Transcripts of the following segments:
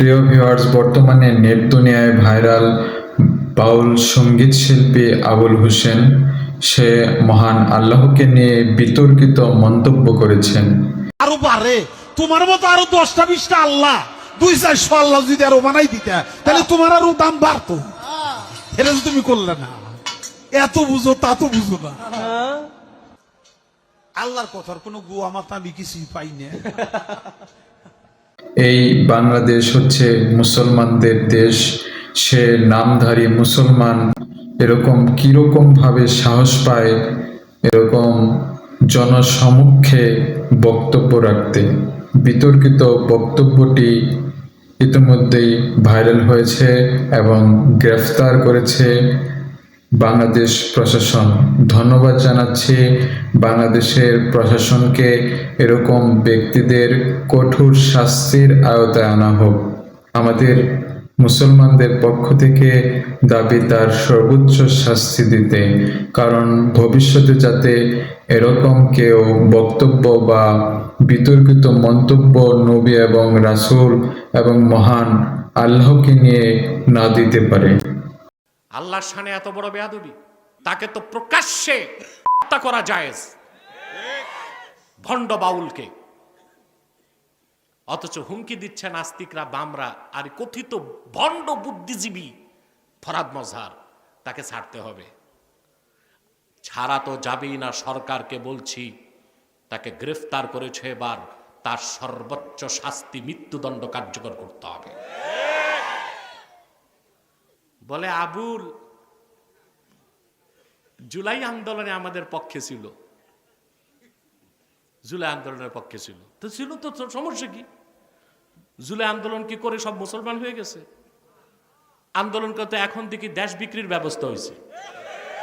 প্রিয় ভিউয়ার্স বর্তমানে নেট দুনিয়ায় ভাইরাল বাউল সংগীত শিল্পী আবুল হোসেন, সে মহান আল্লাহকে নিয়ে বিতর্কিত মন্তব্য করেছেন। আরও বাড়ে তোমার মতো আরও দশটা বিশটা আল্লাহ, দুই চারশো আল্লাহ যদি আরও বানাই দিতে, তাহলে তোমার আরও দাম বাড়তো। এটা তো তুমি করলে না, এত বুঝো, তা তো বুঝো না। আল্লাহর কথার কোনো গুয়া মাথা আমি কিছুই পাই না। এই বাংলাদেশ হচ্ছে মুসলমানদের দেশ। সে নামধারী মুসলমান এরকম কীরকম ভাবে সাহস পায়, এরকম জনসমক্ষে বক্তব্য রাখতে। বিতর্কিত বক্তব্যটি ইতিমধ্যেই ভাইরাল হয়েছে এবং গ্রেফতার করেছে বাংলাদেশ প্রশাসন। ধন্যবাদ জানাচ্ছি বাংলাদেশের প্রশাসনকে এরকম ব্যক্তিদের কঠোর শাস্তির আওতায় আনা হোক। আমাদের মুসলমানদের পক্ষ থেকে দাবি তার সর্বোচ্চ শাস্তি দিতে। কারণ ভবিষ্যতে যাতে এরকম কেউ বক্তব্য বা বিতর্কিত মন্তব্য নবী এবং রাসূল এবং মহান আল্লাহকে নিয়ে না দিতে পারে। আল্লাহর শানে এত বড় বেয়াদবি? তাকে তো প্রকাশ্যে হত্যা করা জায়েজ। ভণ্ড বাউলকে। অথচ হুমকি দিচ্ছে নাস্তিকরা, বামরা, আর কথিত ভণ্ড বুদ্ধিজীবী ফরাদ মজহার তাকে ছাড়তে হবে। ছাড়া তো যাবেই না সরকারকে বলছি, তাকে গ্রেফতার করেছে এবার তার সর্বোচ্চ শাস্তি, মৃত্যুদণ্ড কার্যকর করতে হবে। বলে, আবুল, জুলাই আন্দোলনে আমাদের পক্ষে ছিল। জুলাই আন্দোলনের পক্ষে ছিল। তো ছিল তো সমস্যা কি? জুলাই আন্দোলন কি করে সব মুসলমান হয়ে গেছে? আন্দোলন করতে এখন দেখি দেশ বিক্রির ব্যবস্থা হয়েছে।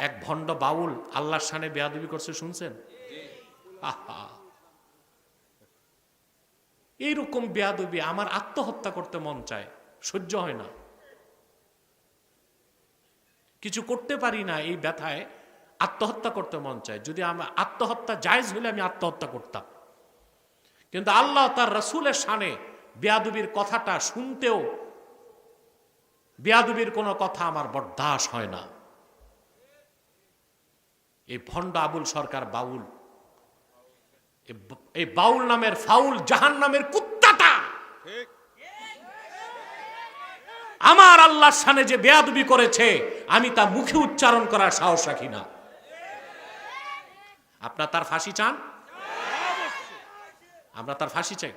এক ভণ্ড বাউল আল্লাহর সানে বেয়াদবি করছে, শুনছেন? আহা! এইরকম বেয়াদবি, আমার আত্মহত্যা করতে মন চায়, সহ্য হয় না। কিছু করতে পারি না এই ব্যথায় আত্মহত্যা করতে মন চায়। যদি আমার আত্মহত্যা জায়জ হলে আমি আত্মহত্যা করতাম। কিন্তু আল্লাহ তার রসুলের সানে বেয়াদুবির কথাটা শুনতেও বেয়াদুবির কোনো কথা আমার বরদাস হয় না। এই ভণ্ড আবুল সরকার বাউল এই বাউল নামের ফাউল জাহান নামের কুত্তাটা আমার আল্লাহর সানে যে বেয়াদুবি করেছে আমি তা মুখে উচ্চারণ করার সাহস রাখি না। আপনার তার ফাঁসি চান? আমরা তার ফাঁসি চাই।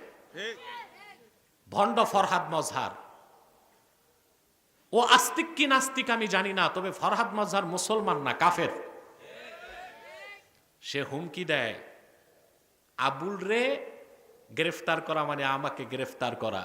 ভণ্ড ফরহাদ মজহার। ও আস্তিক কি নাস্তিক আমি জানি না তবে ফরহাদ মজহার মুসলমান না কাফের। সে হুমকি দেয় আবুল রে গ্রেফতার করা মানে আমাকে গ্রেফতার করা।